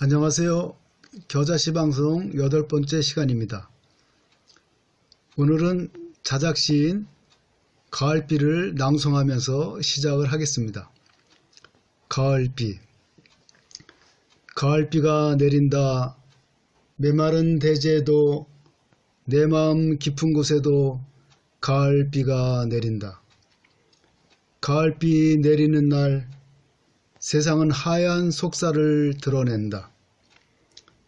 안녕하세요. 겨자씨 방송 여덟 번째 시간입니다. 오늘은 자작시인 가을비를 낭송하면서 시작을 하겠습니다. 가을비 가을비가 내린다. 메마른 대제도 내 마음 깊은 곳에도 가을비가 내린다. 가을비 내리는 날 세상은 하얀 속살을 드러낸다.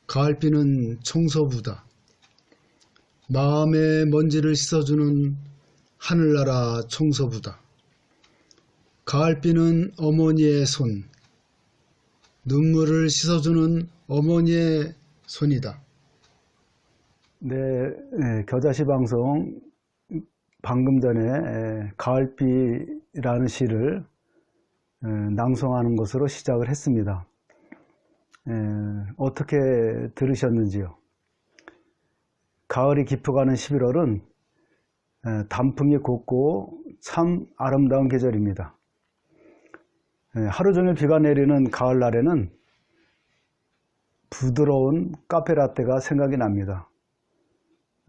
가을비는 청소부다. 마음의 먼지를 씻어주는 하늘나라 청소부다. 가을비는 어머니의 손, 눈물을 씻어주는 어머니의 손이다. 네, 예, 겨자시 방송 방금 전에 예, 가을비라는 시를 예, 낭송하는 것으로 시작을 했습니다. 예, 어떻게 들으셨는지요? 가을이 깊어가는 11월은 예, 단풍이 곱고 참 아름다운 계절입니다. 예, 하루 종일 비가 내리는 가을날에는 부드러운 카페라떼가 생각이 납니다.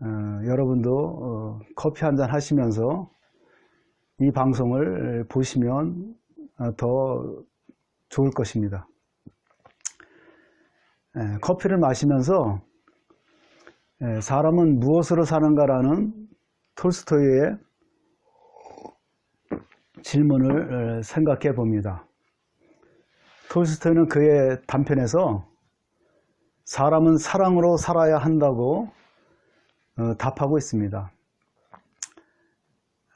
어, 여러분도 어, 커피 한 잔 하시면서 이 방송을 보시면 어, 더 좋을 것입니다. 에, 커피를 마시면서 에, 사람은 무엇으로 사는가라는 톨스토이의 질문을 에, 생각해 봅니다. 톨스토이는 그의 단편에서 사람은 사랑으로 살아야 한다고 어, 답하고 있습니다.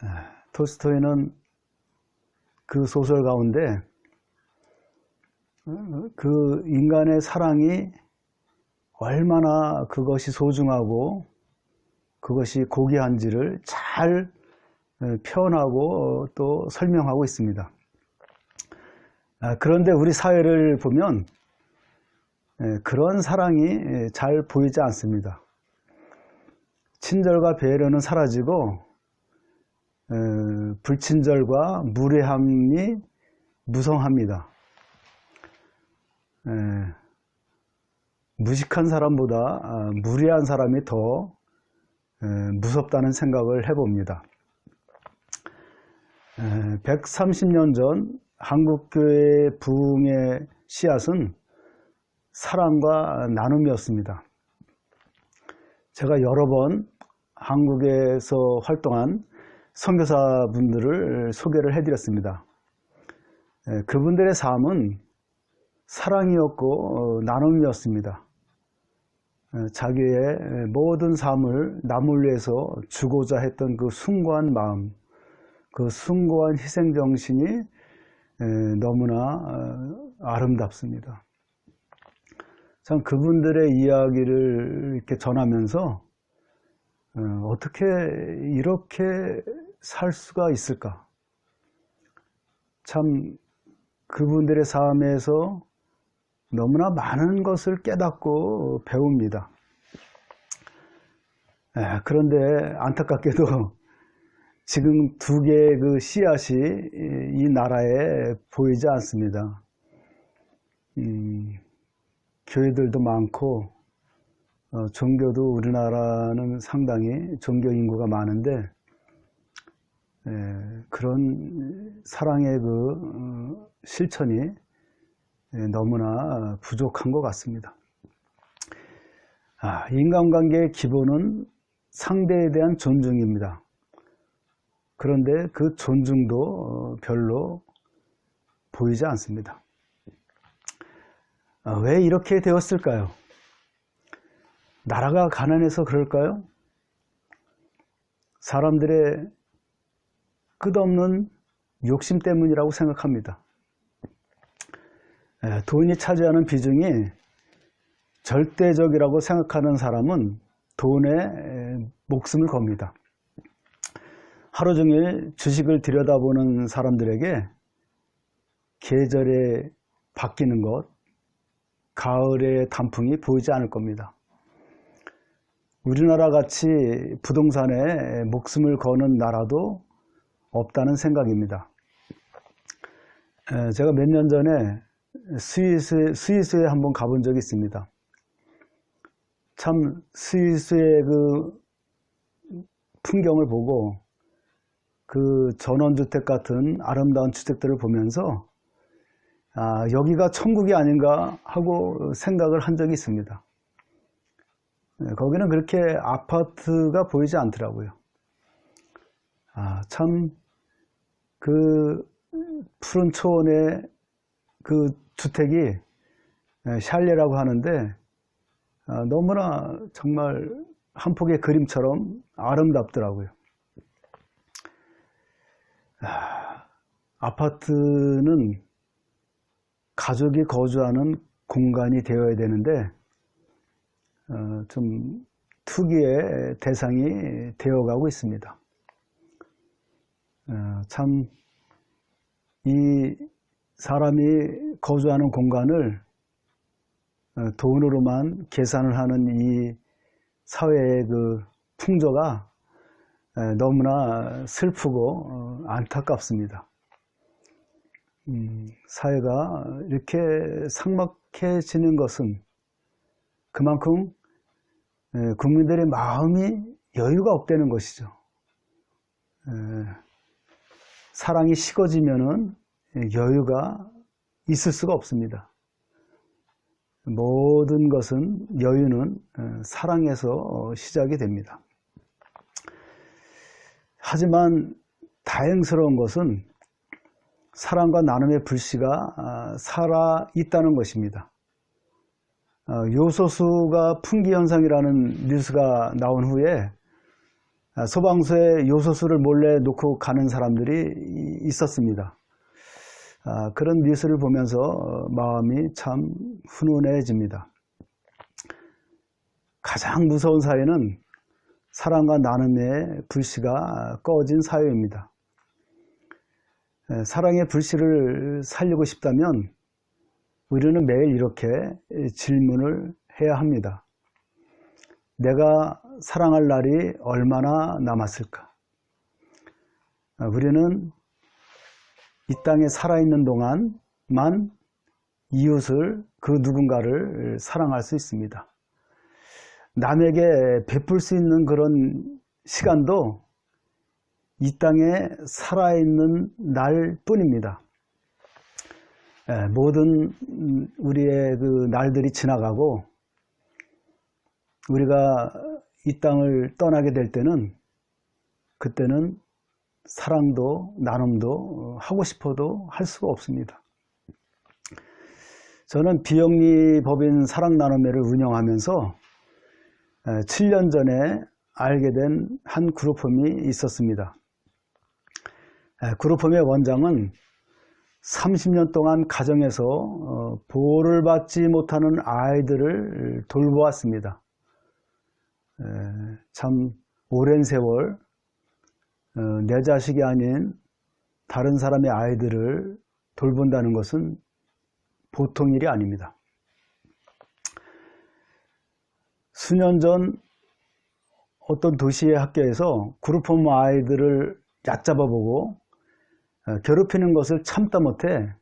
에, 톨스토이는 그 소설 가운데 어, 그 인간의 사랑이 얼마나 그것이 소중하고 그것이 고귀한지를 잘 에, 표현하고 어, 또 설명하고 있습니다. 아, 그런데 우리 사회를 보면 에, 그런 사랑이 에, 잘 보이지 않습니다. 친절과 배려는 사라지고 에, 불친절과 무례함이 무성합니다. 에, 무식한 사람보다 아, 무례한 사람이 더 에, 무섭다는 생각을 해봅니다. 에, 130년 전 한국교회 부흥의 씨앗은 사랑과 나눔이었습니다. 제가 여러 번 한국에서 활동한 선교사분들을 소개를 해드렸습니다. 에, 그분들의 삶은 사랑이었고 어, 나눔이었습니다. 에, 자기의 모든 삶을 남을 위해서 주고자 했던 그 숭고한 마음, 그 숭고한 희생 정신이 에, 너무나 어, 아름답습니다. 참 그분들의 이야기를 이렇게 전하면서 어, 떻게 이렇게 살 수가 있을까? 참 그분들의 삶에서 너무나 많은 것을 깨닫고 배웁니다. 에, 그런데 안타깝게도 지금 두 개의 그 씨앗이 이- 이 나라에 보이지 않습니다. 음, 교회들도 많고 어, 종교도 우리나라는 상당히 종교 인구가 많은데 에, 그런 사랑의 그 어, 실천이 에, 너무나 부족한 것 같습니다. 아, 인간관계의 기본은 상대에 대한 존중입니다. 그런데 그 존중도 어, 별로 보이지 않습니다. 아, 왜 이렇게 되었을까요? 나라가 가난해서 그럴까요? 사람들의 끝없는 욕심 때문이라고 생각합니다. 에, 돈이 차지하는 비중이 절대적이라고 생각하는 사람은 돈에 에, 목숨을 겁니다. 하루 종일 주식을 들여다보는 사람들에게 계절에 바뀌는 것, 가을의 단풍이 보이지 않을 겁니다. 우리나라 같이 부동산에 목숨을 거는 나라도 없다는 생각입니다. 에, 제가 몇 년 전에 스위스, 스위스에 한번 가본 적이 있습니다. 참 스위스의 그 풍경을 보고 그 전원주택 같은 아름다운 주택들을 보면서 아, 여기가 천국이 아닌가 하고 생각을 한 적이 있습니다. 네, 거기는 그렇게 아파트가 보이지 않더라고요. 아, 참, 그, 푸른 초원의 그 주택이 에, 샬레라고 하는데, 아, 너무나 정말 한 폭의 그림처럼 아름답더라고요. 아, 아파트는 가족이 거주하는 공간이 되어야 되는데, 어, 좀 투기의 대상이 되어가고 있습니다. 어, 참, 이 사람이 거주하는 공간을 어, 돈으로만 계산을 하는 이 사회의 그 풍조가 에, 너무나 슬프고 어, 안타깝습니다. 음, 사회가 이렇게 삭막해지는 것은 그만큼 에, 국민들의 마음이 여유가 없다는 것이죠. 에, 사랑이 식어지면은 여유가 있을 수가 없습니다. 모든 것은 여유는 에, 사랑에서 어, 시작이 됩니다. 하지만 다행스러운 것은 사랑과 나눔의 불씨가 아, 살아 있다는 것입니다. 어, 요소수가 풍기 현상이라는 뉴스가 나온 후에 아, 소방서에 요소수를 몰래 놓고 가는 사람들이 이- 있었습니다. 아, 그런 뉴스를 보면서 어, 마음이 참 훈훈해집니다. 가장 무서운 사회는 사랑과 나눔의 불씨가 꺼진 사회입니다. 에, 사랑의 불씨를 살리고 싶다면 우리는 매일 이렇게 질문을 해야 합니다. 내가 사랑할 날이 얼마나 남았을까? 아, 우리는 이 땅에 살아있는 동안만 이웃을 그 누군가를 사랑할 수 있습니다. 남에게 베풀 수 있는 그런 시간도 이 땅에 살아있는 날 뿐입니다. 예, 모든 음, 우리의 그 날들이 지나가고 우리가 이 땅을 떠나게 될 때는 그때는 사랑도 나눔도 어, 하고 싶어도 할 수가 없습니다. 저는 비영리 법인 사랑 나눔회를 운영하면서 7년 전에 알게 된 한 그룹홈이 있었습니다. 에, 그룹홈의 원장은 30년 동안 가정에서 어, 보호를 받지 못하는 아이들을 돌보았습니다. 에, 참 오랜 세월 어, 내 자식이 아닌 다른 사람의 아이들을 돌본다는 것은 보통 일이 아닙니다. 수년 전 어떤 도시의 학교에서 그룹 홈 아이들을 얕잡아보고 어, 괴롭히는 것을 참다 못해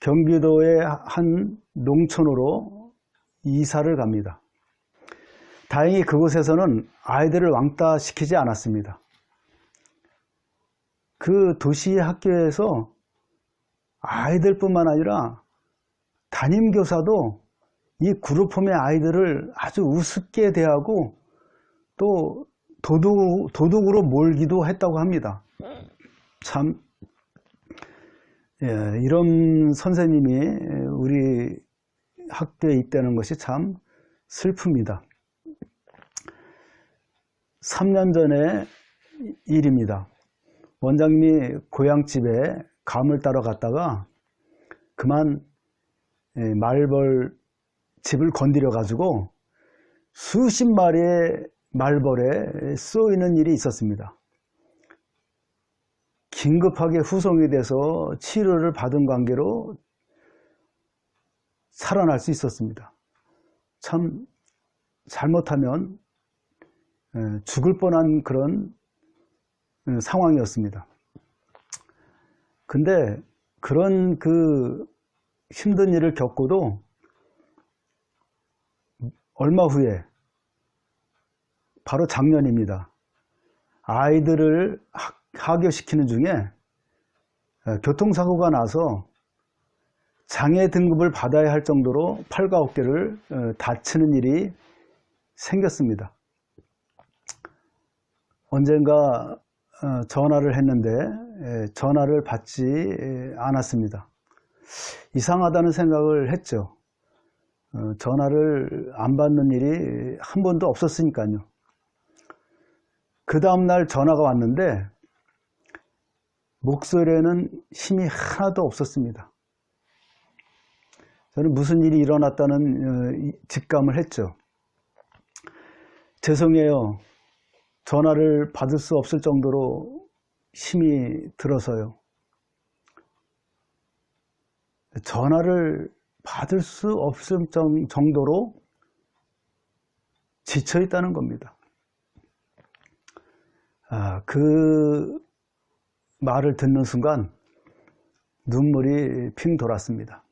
경기도의 한 농촌으로 이사를 갑니다. 다행히 그곳에서는 아이들을 왕따 시키지 않았습니다. 그 도시의 학교에서 아이들뿐만 아니라 담임 교사도 이 그룹홈의 아이들을 아주 우습게 대하고 또 도둑, 도둑으로 몰기도 했다고 합니다. 참, 예, 이런 선생님이 우리 학교에 있다는 것이 참 슬픕니다. 3년 전의 일입니다. 원장님이 고향집에 감을 따러 갔다가 그만 예, 말벌 집을 건드려 가지고 수십 마리의 말벌에 쏘이는 일이 있었습니다. 긴급하게 후송이 돼서 치료를 받은 관계로 살아날 수 있었습니다. 참 잘못하면 에, 죽을 뻔한 그런 에, 상황이었습니다. 근데 그런 그 힘든 일을 겪고도 얼마 후에 바로 작년입니다. 아이들을 학- 하교시키는 중에 어, 교통사고가 나서 장애 등급을 받아야 할 정도로 팔과 어깨를 어, 다치는 일이 생겼습니다. 언젠가 어, 전화를 했는데 에, 전화를 받지 에, 않았습니다. 이상하다는 생각을 했죠. 어, 전화를 안 받는 일이 한 번도 없었으니까요. 그 다음날 전화가 왔는데 목소리에는 힘이 하나도 없었습니다. 저는 무슨 일이 일어났다는 어, 이- 직감을 했죠. 죄송해요. 전화를 받을 수 없을 정도로 힘이 들어서요. 전화를 받을 수 없을 정- 정도로 지쳐 있다는 겁니다. 아, 그 말을 듣는 순간 눈물이 핑 돌았습니다.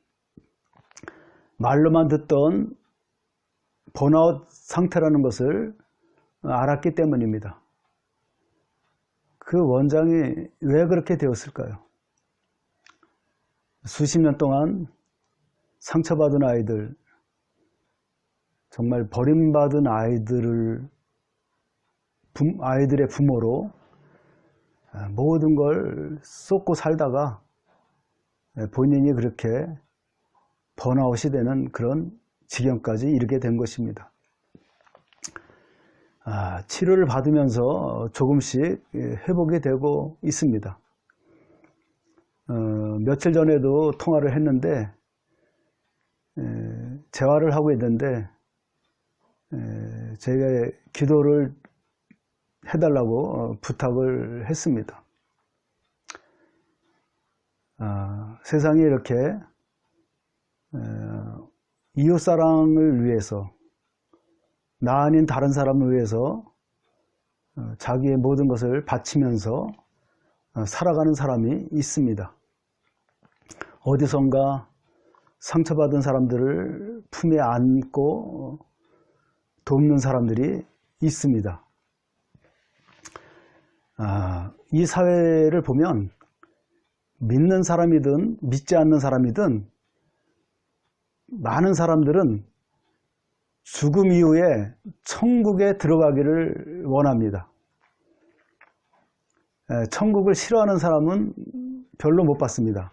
말로만 듣던 번아웃 상태라는 것을 알았기 때문입니다. 그 원장이 왜 그렇게 되었을까요? 수십 년 동안 상처받은 아이들, 정말 버림받은 아이들을, 부- 아이들의 부모로 아, 모든 걸 쏟고 살다가 본인이 그렇게 번아웃이 되는 그런 지경까지 이르게 된 것입니다. 아, 치료를 받으면서 조금씩 예, 회복이 되고 있습니다. 어, 며칠 전에도 통화를 했는데 에, 재활을 하고 있는데 에, 제가 기도를 해달라고 어, 부탁을 했습니다. 아, 세상에 이렇게 어, 이웃 사랑을 위해서 나 아닌 다른 사람을 위해서 어, 자기의 모든 것을 바치면서 어, 살아가는 사람이 있습니다. 어디선가 상처받은 사람들을 품에 안고 어, 돕는 사람들이 있습니다. 아, 이 사회를 보면 믿는 사람이든 믿지 않는 사람이든 많은 사람들은 죽음 이후에 천국에 들어가기를 원합니다. 에, 천국을 싫어하는 사람은 별로 못 봤습니다.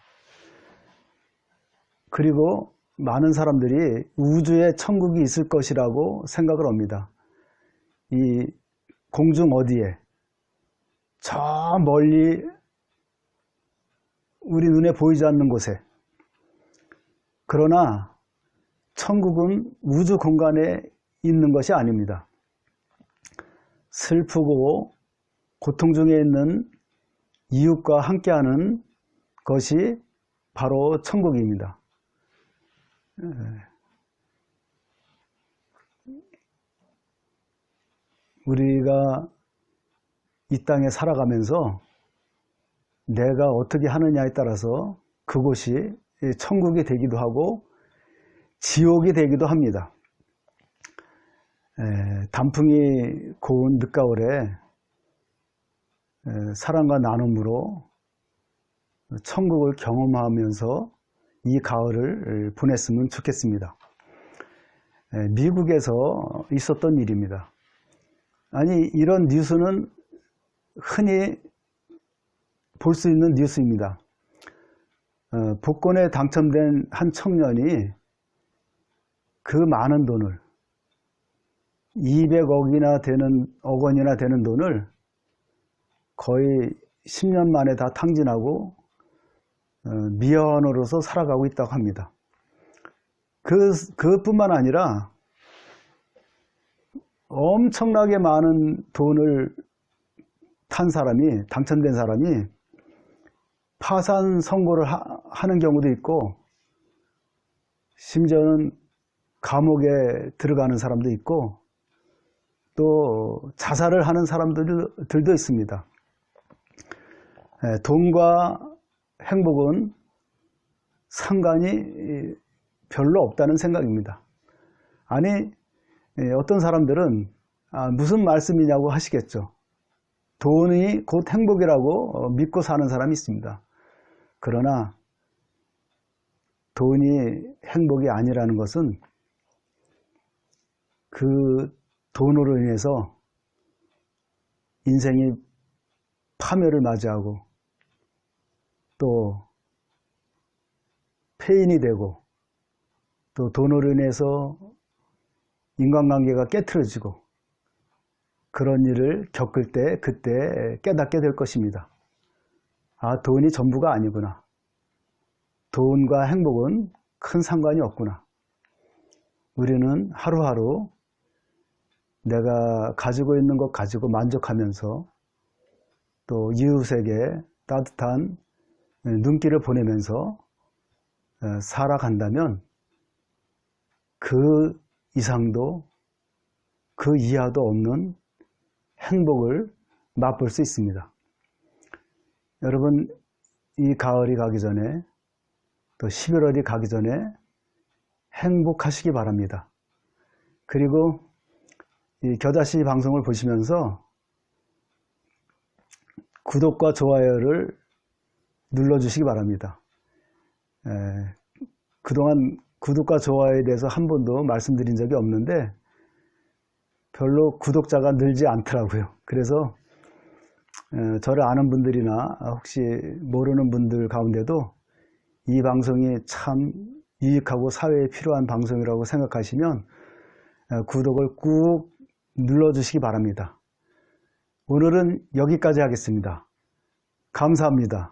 그리고 많은 사람들이 우주에 천국이 있을 것이라고 생각을 합니다. 이 공중 어디에 저 멀리 우리 눈에 보이지 않는 곳에 그러나 천국은 우주 공간에 있는 것이 아닙니다. 슬프고 고통 중에 있는 이웃과 함께하는 것이 바로 천국입니다. 우리가 이 땅에 살아가면서 내가 어떻게 하느냐에 따라서 그곳이 천국이 되기도 하고 지옥이 되기도 합니다. 에, 단풍이 고운 늦가을에 에, 사랑과 나눔으로 천국을 경험하면서 이 가을을 보냈으면 좋겠습니다. 에, 미국에서 있었던 일입니다. 아니 이런 뉴스는 흔히 볼 수 있는 뉴스입니다. 어, 복권에 당첨된 한 청년이 그 많은 돈을 200억이나 되는 억 원이나 되는 돈을 거의 10년 만에 다 탕진하고 어, 미연으로서 살아가고 있다고 합니다. 그 그뿐만 아니라 엄청나게 많은 돈을 탄 사람이 당첨된 사람이 파산 선고를 하, 는 경우도 있고 심지어는 감옥에 들어가는 사람도 있고 또 자살을 하는 사람들도 있습니다. 에, 돈과 행복은 상관이 별로 없다는 생각입니다. 아니, 예, 어떤 사람들은 아, 무슨 말씀이냐고 하시겠죠. 돈이 곧 행복이라고 어, 믿고 사는 사람이 있습니다. 그러나 돈이 행복이 아니라는 것은 그 돈으로 인해서 인생이 파멸을 맞이하고 또 폐인이 되고 또 돈으로 인해서 인간관계가 깨트려지고 그런 일을 겪을 때 그때 깨닫게 될 것입니다. 아, 돈이 전부가 아니구나. 돈과 행복은 큰 상관이 없구나. 우리는 하루하루 내가 가지고 있는 것 가지고 만족하면서 또 이웃에게 따뜻한 눈길을 보내면서 어, 살아간다면 그 이상도 그 이하도 없는 행복을 맛볼 수 있습니다. 여러분, 이 가을이 가기 전에 또 11월이 가기 전에 행복하시기 바랍니다. 그리고 이 겨자씨 방송을 보시면서 구독과 좋아요를 눌러주시기 바랍니다. 에, 그동안 구독과 좋아요에 대해서 한 번도 말씀드린 적이 없는데 별로 구독자가 늘지 않더라고요. 그래서 에, 저를 아는 분들이나 혹시 모르는 분들 가운데도 이 방송이 참 유익하고 사회에 필요한 방송이라고 생각하시면 에, 구독을 꾹 눌러주시기 바랍니다. 오늘은 여기까지 하겠습니다. 감사합니다.